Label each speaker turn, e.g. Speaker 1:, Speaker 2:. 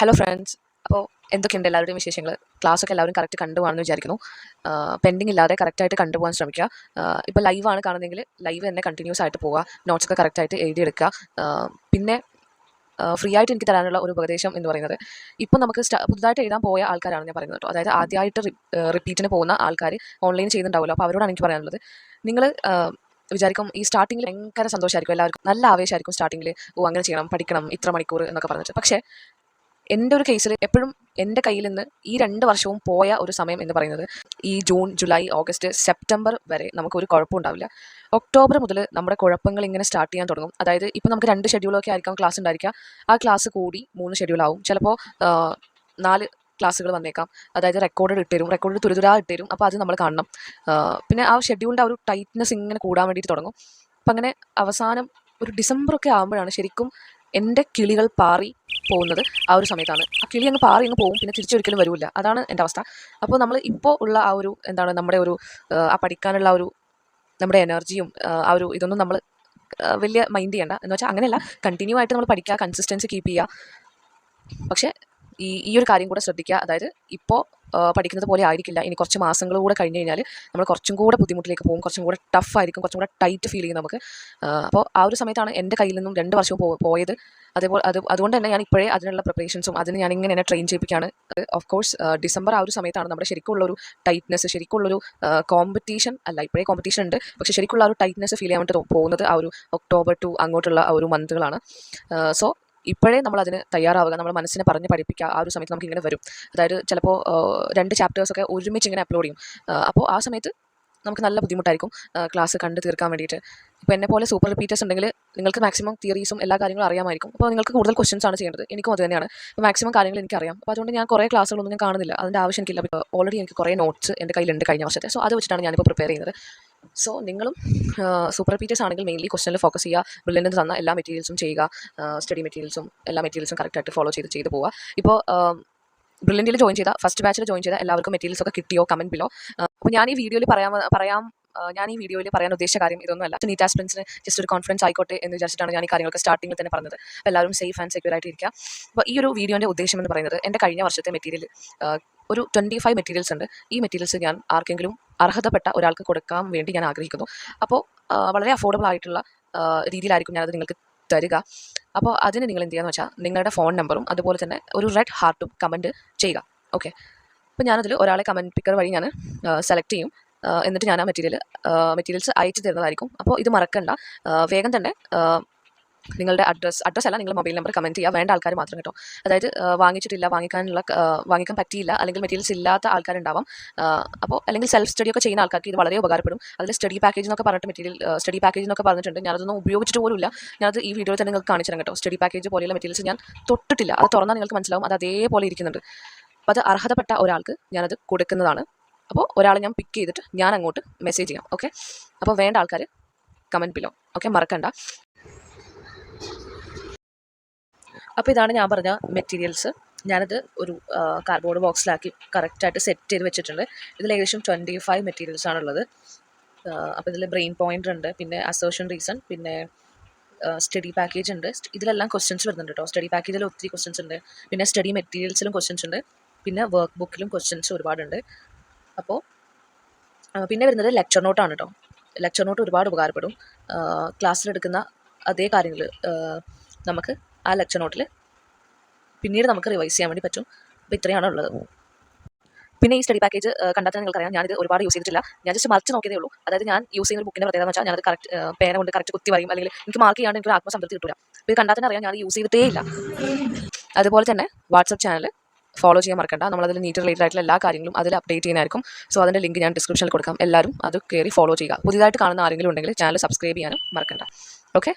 Speaker 1: Hello friends അപ്പോൾ എന്തൊക്കെയുണ്ട് എല്ലാവരുടെയും വിശേഷങ്ങൾ? ക്ലാസ് ഒക്കെ എല്ലാവരും കറക്റ്റ് കണ്ടുപോകാമെന്ന് വിചാരിക്കുന്നു. പെൻഡിങ് ഇല്ലാതെ കറക്റ്റായിട്ട് കണ്ടുപോകാൻ ശ്രമിക്കുക. ഇപ്പോൾ ലൈവാണ് കാണുന്നതെങ്കിൽ ലൈവ് തന്നെ കണ്ടിന്യൂസ് ആയിട്ട് പോവുക. നോട്ട്സൊക്കെ കറക്റ്റായിട്ട് എഴുതിയെടുക്കുക. പിന്നെ ഫ്രീ ആയിട്ട് എനിക്ക് തരാനുള്ള ഒരു ഉപദേശം എന്ന് പറയുന്നത് ഇപ്പം നമുക്ക് പുതുതായിട്ട് എഴുതാൻ പോയ ആൾക്കാരാണ് ഞാൻ പറയുന്നത് കേട്ടോ. അതായത് ആദ്യമായിട്ട് റിപ്പീറ്റിന് പോകുന്ന ആൾക്കാർ ഓൺലൈൻ ചെയ്യുന്നുണ്ടാവുമല്ലോ. അപ്പോൾ അവരോടാണ് എനിക്ക് പറയാനുള്ളത്. നിങ്ങൾ വിചാരിക്കും ഈ സ്റ്റാർട്ടിങ്ങിൽ ഭയങ്കര സന്തോഷമായിരിക്കും. എല്ലാവർക്കും നല്ല ആവേശമായിരിക്കും സ്റ്റാർട്ടിങ്ങിൽ ഓ അങ്ങനെ ചെയ്യണം പഠിക്കണം ഇത്ര മണിക്കൂർ എന്നൊക്കെ പറഞ്ഞിട്ട്. പക്ഷേ എന്റെ ഒരു കേസിൽ എപ്പോഴും എന്റെ കയ്യിൽ നിന്ന് ഈ രണ്ട് വർഷവും പോയ ഒരു സമയം എന്ന് പറയുന്നത് ഈ ജൂൺ ജൂലൈ ഓഗസ്റ്റ് സെപ്റ്റംബർ വരെ നമുക്ക് നമുക്കൊരു കുഴപ്പമുണ്ടാവില്ല. ഒക്ടോബർ മുതൽ നമ്മുടെ കുഴപ്പങ്ങൾ ഇങ്ങനെ സ്റ്റാർട്ട് ചെയ്യാൻ തുടങ്ങും. അതായത് ഇപ്പോൾ നമുക്ക് രണ്ട് ഷെഡ്യൂളൊക്കെ ആയിരിക്കാം ക്ലാസ് ഉണ്ടായിരിക്കുക. ആ ക്ലാസ് കൂടി മൂന്ന് ഷെഡ്യൂളാവും ചിലപ്പോൾ നാല് ക്ലാസ്സുകൾ വന്നേക്കാം. അതായത് റെക്കോർഡ് ഇട്ടുതരും റെക്കോർഡ് തുരുതുരാ ഇട്ടുതരും അപ്പോൾ അത് നമ്മൾ കാണണം. പിന്നെ ആ ഷെഡ്യൂളിന്റെ ആ ഒരു ടൈറ്റ്നെസ് ഇങ്ങനെ കൂടാൻ വേണ്ടിയിട്ട് തുടങ്ങും. അപ്പം അങ്ങനെ അവസാനം ഒരു ഡിസംബർ ഒക്കെ ആകുമ്പോഴാണ് ശരിക്കും എന്റെ കിളികൾ പാറി പോകുന്നത് ആ ഒരു സമയത്താണ്. ആ കിളി അങ്ങ് പാറി അങ്ങ് പോകും പിന്നെ തിരിച്ചൊരിക്കലും വരില്ല. അതാണ് എന്റെ അവസ്ഥ. അപ്പോൾ നമ്മൾ ഇപ്പോൾ ഉള്ള ആ ഒരു എന്താണ് നമ്മുടെ ഒരു ആ, പഠിക്കാനുള്ള ഒരു നമ്മുടെ എനർജിയും ആ ഒരു ഇതൊന്നും നമ്മൾ വലിയ മൈൻഡ് ചെയ്യണ്ട. എന്ന് വെച്ചാൽ അങ്ങനെയല്ല. കണ്ടിന്യൂ ആയിട്ട് നമ്മൾ പഠിക്കുക കൺസിസ്റ്റൻസി കീപ്പ് ചെയ്യുക. പക്ഷേ ഈ ഈ ഒരു കാര്യം കൂടെ ശ്രദ്ധിക്കുക. അതായത് ഇപ്പോൾ പഠിക്കുന്നത് പോലെ ആയിരിക്കില്ല. ഇനി കുറച്ച് മാസങ്ങൾ കൂടെ കഴിഞ്ഞ് കഴിഞ്ഞാൽ നമ്മൾ കുറച്ചും കൂടെ ബുദ്ധിമുട്ടിലേക്ക് പോകും. കുറച്ചും കൂടെ ടഫ് ആയിരിക്കും. കുറച്ചും കൂടെ ടൈറ്റ് ഫീൽ ചെയ്യും നമുക്ക്. അപ്പോൾ ആ ഒരു സമയത്താണ് എന്റെ കയ്യിൽ നിന്നും രണ്ട് വർഷവും പോയത്. അതേപോലെ അത് അതുകൊണ്ട് തന്നെ ഞാൻ ഇപ്പോഴേ അതിനുള്ള പ്രിപ്പറേഷൻസും അതിന് ഞാൻ ഇങ്ങനെ എന്നെ ട്രെയിൻ ചെയ്യിപ്പിക്കുകയാണ്. ഓഫ് കോഴ്സ് ഡിസംബർ ആ ഒരു സമയത്താണ് നമ്മുടെ ശരിക്കുള്ളൊരു ടൈറ്റ്നെസ് ശരിക്കുള്ളൊരു കോമ്പറ്റീഷൻ അല്ല ഇപ്പോഴേ കോമ്പറ്റീഷൻ ഉണ്ട്. പക്ഷേ ശരിക്കുള്ള ആ ഒരു ടൈറ്റ്നെസ് ഫീൽ ചെയ്യാൻ വേണ്ടി പോകുന്നത് ആ ഒരു ഒക്ടോബർ ടു അങ്ങോട്ടുള്ള ആ ഒരു മന്തുകളാണ് സോ ഇപ്പോഴേ നമ്മൾ അതിന് തയ്യാറാവുക നമ്മൾ മനസ്സിനെ പറഞ്ഞ് പഠിപ്പിക്കുക ആ ഒരു സമയത്ത് നമുക്ക് ഇങ്ങനെ വരും. അതായത് ചിലപ്പോൾ രണ്ട് ചാപ്റ്റേഴ്സൊക്കെ ഒരുമിച്ച് ഇങ്ങനെ അപ്ലോഡ് ചെയ്യും. അപ്പോൾ ആ സമയത്ത് നമുക്ക് നല്ല ബുദ്ധിമുട്ടായിരിക്കും ക്ലാസ് കണ്ട് തീർക്കാൻ വേണ്ടിയിട്ട്. ഇപ്പോൾ എന്നെ പോലെ സൂപ്പർ റിപ്പീറ്റേഴ്സ് ഉണ്ടെങ്കിൽ നിങ്ങൾക്ക് മാക്സിമം തിയറീസും എല്ലാ കാര്യങ്ങളും അറിയാമായിരിക്കും. അപ്പോൾ നിങ്ങൾക്ക് കൂടുതൽ ക്വസ്റ്റൻസ് ആണ് ചെയ്യേണ്ടത്. എനിക്കും അത് തന്നെയാണ്. അപ്പോൾ മാക്സിമം കാര്യങ്ങൾ എനിക്കറിയാം. അപ്പോൾ അതുകൊണ്ട് ഞാൻ കുറേ ക്ലാസ്സുകളൊന്നും ഞാൻ കാണുന്നില്ല. അതിന്റെ ആവശ്യം എനിക്കില്ല. ഓൾറെഡി എനിക്ക് കുറേ നോട്ട്സ് എന്റെ കയ്യിലുണ്ട് കഴിഞ്ഞ വർഷത്തെ. സോ അത് വെച്ചിട്ടാണ് ഞാനിപ്പോൾ പ്രിപ്പയർ ചെയ്യുന്നത്. സോ നിങ്ങളും സൂപ്പർ റിപ്പീറ്റേഴ്സ് ആണെങ്കിൽ മെയിൻലി ക്വസ്റ്റനിൽ ഫോക്കസ് ചെയ്യുക ബില്ലിന് തന്ന എല്ലാ മെറ്റീരിയൽസും ചെയ്യുക സ്റ്റഡി മെറ്റീരിയൽസും എല്ലാ മെറ്റീരിയൽസും കറക്റ്റായിട്ട് ഫോളോ ചെയ്ത് ചെയ്ത് പോവുക. ഇപ്പോൾ ബ്രില്യന്റിൽ ജോയിൻ ചെയ്ത ഫസ്റ്റ് ബാച്ചിൽ ജോയിൻ ചെയ്ത എല്ലാവർക്കും മെറ്റീരിയൽസ് ഒക്കെ കിട്ടിയോ കമന്റ് ബിലോ അപ്പോൾ ഞാൻ ഈ വീഡിയോയിൽ പറയാൻ പറയാം ഞാൻ ഈ വീഡിയോയിൽ പറയാൻ ഉദ്ദേശിച്ച കാര്യം ഇതൊന്നുമല്ല. നീറ്റ് ആസ്പിറൻസിന് ജസ്റ്റ് ഒരു കോൺഫിഡൻസ് ആയിക്കോട്ടെ എന്ന് വിചാരിച്ചിട്ടാണ് ഞാൻ ഈ കാര്യങ്ങളൊക്കെ സ്റ്റാർട്ടിങ്ങിൽ തന്നെ പറഞ്ഞത്. എല്ലാവരും സേഫ് ആൻഡ് സെക്യൂർ ആയിട്ട് ഇരിക്കുക. അപ്പോൾ ഈ ഒരു വീഡിയോന്റെ ഉദ്ദേശം എന്ന് പറയുന്നത് എന്റെ കഴിഞ്ഞ വർഷത്തെ മെറ്റീരിയൽ ഒരു ട്വന്റി ഫൈവ് മെറ്റീരിയൽസ് ഉണ്ട്. ഈ മെറ്റീരിയൽസ് ഞാൻ ആർക്കെങ്കിലും അർഹതപ്പെട്ട ഒരാൾക്ക് കൊടുക്കാൻ വേണ്ടി ഞാൻ ആഗ്രഹിക്കുന്നു. അപ്പോൾ വളരെ അഫോർഡബിൾ ആയിട്ടുള്ള രീതിയിലായിരിക്കും ഞാനത് നിങ്ങൾക്ക് തരിക. അപ്പോൾ അതിന് നിങ്ങൾ എന്ത് ചെയ്യുക വെച്ചാൽ നിങ്ങളുടെ ഫോൺ നമ്പറും അതുപോലെ തന്നെ ഒരു റെഡ് ഹാർട്ടും കമന്റ് ചെയ്യുക. ഓക്കെ അപ്പോൾ ഞാനതിൽ ഒരാളെ കമന്റ് പിക്കർ വഴി ഞാൻ സെലക്ട് ചെയ്യും. എന്നിട്ട് ഞാൻ ആ മെറ്റീരിയൽ മെറ്റീരിയൽസ് അയച്ചു തരുന്നതായിരിക്കും. അപ്പോൾ ഇത് മറക്കണ്ട. വേഗം തന്നെ നിങ്ങളുടെ അഡ്രസ്സ് അഡ്രസ്സ് അല്ല നിങ്ങൾ മൊബൈൽ നമ്പർ കമന്റ് ചെയ്യുക വേണ്ട ആൾക്കാർ മാത്രം കേട്ടോ. അതായത് വാങ്ങിച്ചിട്ടില്ല വാങ്ങിക്കാനുള്ള വാങ്ങിക്കാൻ പറ്റിയില്ല അല്ലെങ്കിൽ മെറ്റീരിയൽസ് ഇല്ലാത്ത ആൾക്കാരുണ്ടാവാം. അപ്പോൾ അല്ലെങ്കിൽ സെൽഫ് സ്റ്റഡി ഒക്കെ ചെയ്യുന്ന ആൾക്കാർക്ക് ഇത് വളരെ ഉപകാരപ്പെടും. അതിൽ സ്റ്റഡി പാക്കേജ് എന്നൊക്കെ പറഞ്ഞിട്ട് മെറ്റീരിയൽ സ്റ്റഡി പാക്കേജ് എന്നൊക്കെ പറഞ്ഞിട്ടുണ്ട്. ഞാനതൊന്നും ഉപയോഗിച്ചിട്ട് പോലും ഇല്ല ഞാനത് ഈ വീഡിയോയിൽ തന്നെ നിങ്ങൾക്ക് കാണിച്ചു തരാം കേട്ടോ. സ്റ്റഡി പാക്കേജ് പോലെയുള്ള മെറ്റീരിയൽസ് ഞാൻ തൊട്ടിട്ടില്ല. അത് തുറന്നാൽ നിങ്ങൾക്ക് മനസ്സിലാവും. അത് അതേപോലെ ഇരിക്കുന്നുണ്ട്. അപ്പോൾ അത് അർഹതപ്പെട്ട ഒരാൾക്ക് ഞാനത് കൊടുക്കുന്നതാണ്. അപ്പോൾ ഒരാളെ ഞാൻ പിക്ക് ചെയ്തിട്ട് ഞാൻ അങ്ങോട്ട് മെസ്സേജ് ചെയ്യാം. ഓക്കെ അപ്പോൾ വേണ്ട ആൾക്കാർ കമന്റ് ബിലോ ഓക്കെ മറക്കണ്ട. അപ്പോൾ ഇതാണ് ഞാൻ പറഞ്ഞ മെറ്റീരിയൽസ് ഞാനത് ഒരു കാർഡ്ബോർഡ് ബോക്സിലാക്കി കറക്റ്റായിട്ട് സെറ്റ് ചെയ്ത് വെച്ചിട്ടുണ്ട്. ഇതിൽ ഏകദേശം ട്വന്റി ഫൈവ് മെറ്റീരിയൽസ് ആണുള്ളത് അപ്പോൾ ഇതിൽ ബ്രെയിൻ പോയിന്റ് ഉണ്ട് പിന്നെ അസോഷൻ റീസൺ പിന്നെ സ്റ്റഡി പാക്കേജ് ഉണ്ട്. ഇതിലെല്ലാം ക്വസ്റ്റ്യൻസ് വരുന്നുണ്ട് കേട്ടോ സ്റ്റഡി പാക്കേജിൽ ഒത്തിരി ക്വസ്റ്റ്യൻസ് ഉണ്ട്. പിന്നെ സ്റ്റഡി മെറ്റീരിയൽസിലും ക്വസ്റ്റ്യൻസ് ഉണ്ട്. പിന്നെ വർക്ക് ബുക്കിലും ക്വസ്റ്റ്യൻസ് ഒരുപാടുണ്ട് അപ്പോൾ പിന്നെ വരുന്നത് ലെക്ചർ നോട്ടാണ് കേട്ടോ ലെക്ചർ നോട്ട് ഒരുപാട് ഉപകാരപ്പെടും. ക്ലാസ്സിലെടുക്കുന്ന അതേ കാര്യങ്ങൾ നമുക്ക് ആ ലെക്ചർ നോട്ടിൽ പിന്നീട് നമുക്ക് റിവൈസ് ചെയ്യാൻ വേണ്ടി പറ്റും. അപ്പോൾ ഇത്രയാണ് ഉള്ളത്. പിന്നെ ഈ സ്റ്റഡി പാക്കേജ് കണ്ടാൽ നിങ്ങൾക്കറിയാം. ഞാനിത് ഒരുപാട് യൂസ് ചെയ്തിട്ടില്ല. ഞാൻ ജസ്റ്റ് മറിച്ച് നോക്കിയതേ ഉള്ളൂ. അതായത് ഞാൻ യൂസ് ചെയ്യുന്ന ബുക്കിന്റെ പ്രത്യേകത വെച്ചാൽ ഞാനത് കറക്റ്റ് പേന കൊണ്ട് കറക്റ്റ് കുത്തി പറയും അല്ലെങ്കിൽ എനിക്ക് മാർക്ക് ചെയ്യാണ്ട് എനിക്ക് ആത്മസംതൃപ്തി കിട്ടില്ല അപ്പോൾ ഇത് കണ്ടാൽ അറിയാം ഞാൻ യൂസ് ചെയ്തിട്ടേ ഇല്ല. അതുപോലെ തന്നെ വാട്സപ്പ് ചാനൽ ഫോളോ ചെയ്യാൻ മറക്കണ്ട. നമ്മളതിൽ നീറ്റ് റിലേറ്റഡ് ആയിട്ടുള്ള എല്ലാ കാര്യങ്ങളും അതിൽ അപ്ഡേറ്റ് ചെയ്യാനായിരിക്കും. സോ അതിന്റെ ലിങ്ക് ഞാൻ ഡിസ്ക്രിപ്ഷനിൽ കൊടുക്കാം. എല്ലാവരും അത് കയറി ഫോളോ ചെയ്യുക. പുതിയതായിട്ട് കാണുന്ന ആരെങ്കിലും ഉണ്ടെങ്കിൽ ചാനൽ സബ്സ്ക്രൈബ് ചെയ്യാനും മറക്കണ്ട. ഓക്കെ